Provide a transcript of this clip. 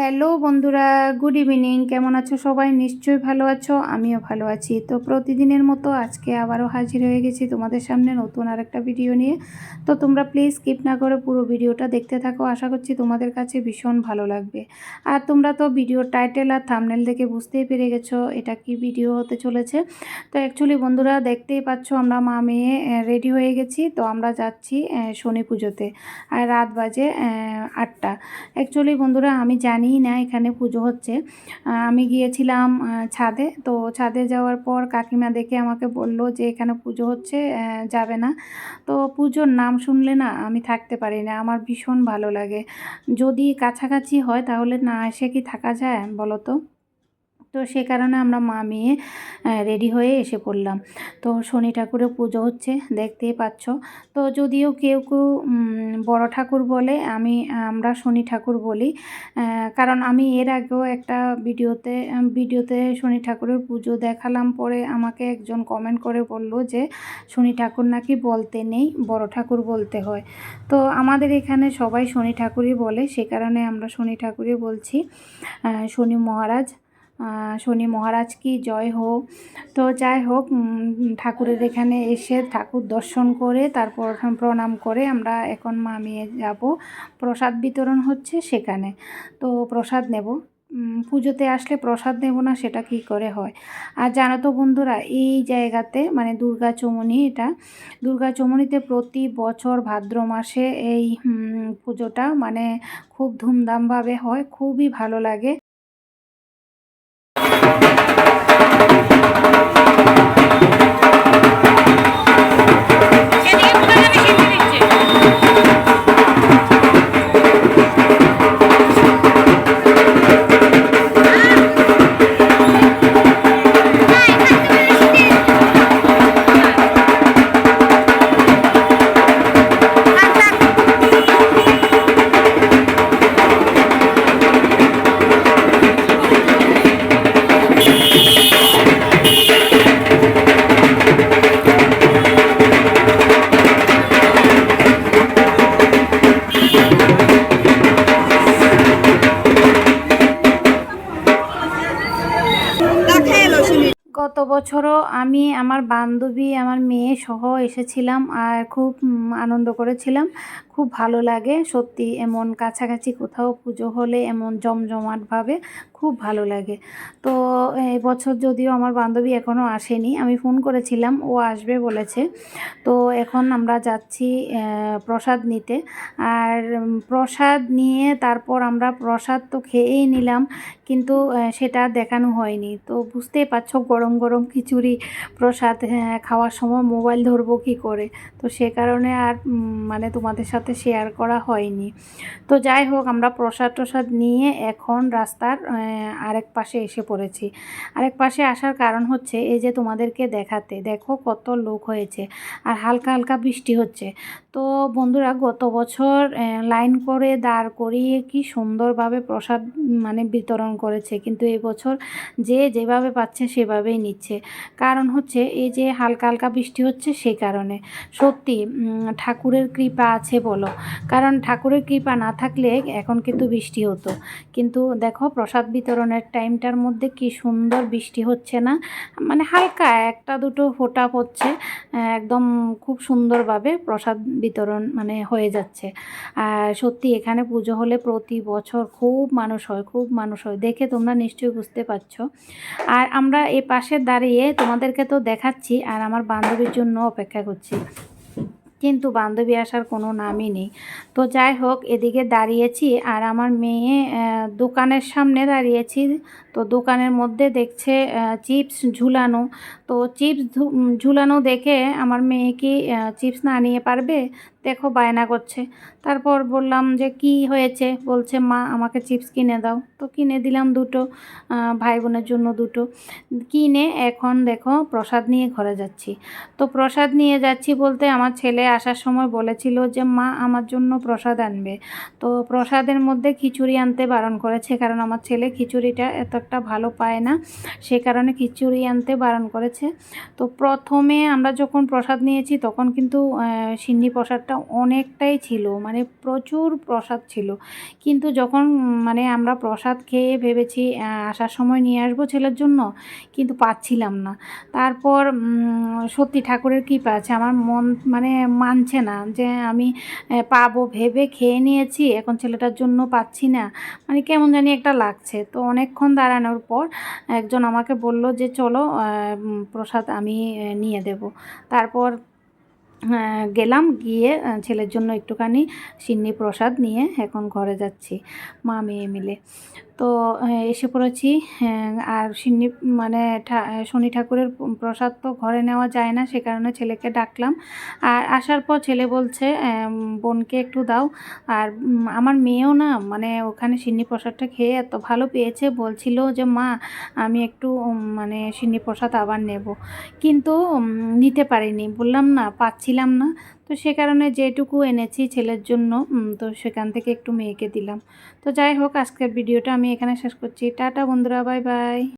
Hello বন্ধুরা, good evening. কেমন আছো সবাই? নিশ্চয়ই ভালো আছো, আমিও ভালো আছি। তো প্রতিদিনের মতো আজকে আবারও হাজির হয়ে গেছি তোমাদের সামনে নতুন আরেকটা ভিডিও নিয়ে। তো তোমরা প্লিজ স্কিপ না করে পুরো ভিডিওটা দেখতে থাকো, আশা করছি তোমাদের কাছে ভীষণ ভালো লাগবে। আর তোমরা তো ভিডিওর টাইটেল আর থামনেল দেখে বুঝতেই পেরে গেছো এটা কি ভিডিও হতে চলেছে। তো অ্যাকচুয়ালি বন্ধুরা, দেখতেই পাচ্ছ আমরা মা মেয়ে রেডি হয়ে গেছি। তো আমরা যাচ্ছি শনি পুজোতে, আর রাত বাজে আটটা। অ্যাকচুয়ালি বন্ধুরা, আমি জানি না এখানে পুজো হচ্ছে। আমি গিয়েছিলাম ছাদে। তো ছাদে যাওয়ার পর কাকিমা দেখে আমাকে বলল যে এখানে পুজো হচ্ছে যাবে না। তো পুজোর নাম শুনলে না আমি থাকতে পারি না, আমার ভীষণ ভালো লাগে। যদি কাছাকাছি হয় তাহলে না এসে কি থাকা যায় বলো তো? তো সে কারণে আমরা মা মেয়ে রেডি হয়ে এসে পড়লাম। তো শনি ঠাকুরের পুজো হচ্ছে, দেখতেই পাচ্ছ। তো যদিও কেউ কেউ বড় ঠাকুর বলে, আমি, আমরা শনি ঠাকুর বলি কারণ আমি এর আগেও একটা ভিডিওতে ভিডিওতে শনি ঠাকুরের পুজো দেখালাম পরে আমাকে একজন কমেন্ট করে বলল যে, শনি ঠাকুর নাকি বলতে নেই, বড় ঠাকুর বলতে হয়। তো আমাদের এখানে সবাই শনি ঠাকুরই বলে, সে কারণে আমরা শনি ঠাকুরই বলছি। শনি মহারাজ শনি মহারাজ কি, জয় হোক। তো যাই হোক ঠাকুরের এখানে এসে ঠাকুর দর্শন করে, তারপর প্রণাম করে আমরা এখন মামিয়ে যাব। প্রসাদ বিতরণ হচ্ছে সেখানে। তো প্রসাদ নেব। পুজোতে আসলে প্রসাদ নেব না, সেটা কি করে হয়? আর জানো তো বন্ধুরা, এই জায়গাতে মানে দুর্গা চমনি এটা, দুর্গা চমনিতে প্রতি বছর ভাদ্র মাসে এই পুজোটা মানে খুব ধুমধামভাবে হয়, খুবই ভালো লাগে। বছরও আমি আমার বান্ধবী, আমার মেয়ে সহ এসেছিলাম আর খুব আনন্দ করেছিলাম। খুব ভালো লাগে, সত্যি এমন কাছাকাছি কোথাও পুজো হলে এমন জমজমাটভাবে খুব ভালো লাগে। তো এই বছর যদিও আমার বান্ধবী এখনও আসেনি, আমি ফোন করেছিলাম, ও আসবে বলেছে। তো এখন আমরা যাচ্ছি প্রসাদ নিতে। আর প্রসাদ নিয়ে তারপর আমরা প্রসাদ তো খেয়েই নিলাম, কিন্তু সেটা দেখানো হয়নি। তো বুঝতেই পারছ গরম গরম খিচুড়ি প্রসাদ হ্যাঁ, খাওয়ার সময় মোবাইল ধরবো কী করে? তো সে কারণে আর মানে তোমাদের সাথে শেয়ার করা হয়নি। তো যাই হোক আমরা প্রসাদ টসাদ নিয়ে এখন রাস্তার আরেক পাশে এসে পড়েছি। আরেক পাশে আসার কারণ হচ্ছে এই যে তোমাদেরকে দেখাতে দেখো কত লোক হয়েছে আর হালকা হালকা বৃষ্টি হচ্ছে। তো বন্ধুরা গত বছর লাইন করে দাঁড় করিয়ে কি সুন্দরভাবে প্রসাদ মানে বিতরণ করেছে। কিন্তু এই বছর যে যেভাবে পাচ্ছে সেভাবেই নিচ্ছে। কারণ হচ্ছে এই যে হালকা হালকা বৃষ্টি হচ্ছে সেই কারণে। সত্যি ঠাকুরের কৃপা আছে বলো। কারণ ঠাকুরের কৃপা না থাকলে এখন কিন্তু বৃষ্টি হতো। কিন্তু দেখো, প্রসাদ বিতরণের টাইমটার মধ্যে কি সুন্দর বৃষ্টি হচ্ছে না? মানে হালকা, একটা দুটো ফোঁটা পড়ছে একদম খুব সুন্দরভাবে প্রসাদ বিতরণ মানে হয়ে যাচ্ছে। আর সত্যি, এখানে পুজো হলে প্রতি বছর খুব মানুষ হয়, খুব মানুষ হয়। দেখে তোমরা নিশ্চয়ই বুঝতে পারছ। আর আমরা এ পাশে দাঁড়িয়ে তোমাদেরকে তো দেখাচ্ছি আর আমার বান্ধবীর জন্য অপেক্ষা করছি। কিন্তু বান্ধবী আসার কোনো নামই নেই। তো যাই হোক, এদিকে দাঁড়িয়েছি আর আমার মেয়ে দোকানের সামনে দাঁড়িয়েছি। তো দোকানের মধ্যে দেখছে চিপস ঝুলানো। তো চিপস ঝুলানো দেখে আমার মেয়ে কি চিপস না নিয়ে পারবে? দেখো, বায়না করছে। তারপর বললাম যে, কি হয়েছে? বলছে, মা, আমাকে চিপস কিনে দাও। তো কিনে দিলাম দুটো ভাই বোনের জন্য দুটো। কিনে এখন দেখো, প্রসাদ নিয়ে ঘরে যাচ্ছি। তো প্রসাদ নিয়ে যাচ্ছি বলতে আমার ছেলে আসার সময় বলেছিল যে, মা, আমার জন্য প্রসাদ আনবে। তো প্রসাদের মধ্যে খিচুড়ি আনতে বারণ করেছে, কারণ আমার ছেলে খিচুড়িটা এত একটা ভালো পায় না, সে কারণে খিচুড়ি আনতে বারণ করেছে। তো প্রথমে আমরা যখন প্রসাদ নিয়েছি, তখন কিন্তু সিন্নি প্রসাদটা অনেকটাই ছিল মানে প্রচুর প্রসাদ ছিল। কিন্তু যখন মানে আমরা প্রসাদ খেয়ে ভেবেছি আসার সময় নিয়ে আসব ছেলের জন্য, কিন্তু পাচ্ছিলাম না। তারপর সত্যি ঠাকুরের কৃপা আছে। আমার মন মানে মানছে না যে আমি পাবো, ভেবে খেয়ে নিয়েছি, এখন ছেলেটার জন্য পাচ্ছি না। মানে কেমন জানি একটা লাগছে। তো অনেকক্ষণ দাঁড়ানোর পর একজন আমাকে বলল যে, চলো প্রসাদ আমি নিয়ে দেব। তারপর গেলাম গিয়ে ছেলের জন্য একটুখানি সিন্নি প্রসাদ নিয়ে এখন ঘরে যাচ্ছি মা মেয়ে মিলে। তো এসে পড়েছি হ্যাঁ, আর সিন্নি মানে শনি ঠাকুরের প্রসাদ তো ঘরে নেওয়া যায় না সে কারণে ছেলেকে ডাকলাম। আর আসার পর ছেলে বলছে বোনকে একটু দাও। আর আমার মেয়েও না মানে ওখানে সিন্নি প্রসাদটা খেয়ে এত ভালো পেয়েছে বলছিল যে মা আমি একটু মানে সিন্নি প্রসাদ আবার নেব। কিন্তু নিতে পারিনি। বললাম না পাচ্ছিলাম না। তো সে কারণে যেটুকু এনেছি ছেলের জন্য তো সেখান থেকে একটু মেয়েকে দিলাম। তো যাই হোক, আজকের ভিডিওটা আমি এখানে শেষ করছি। টাটা বন্ধুরা, বাই বাই।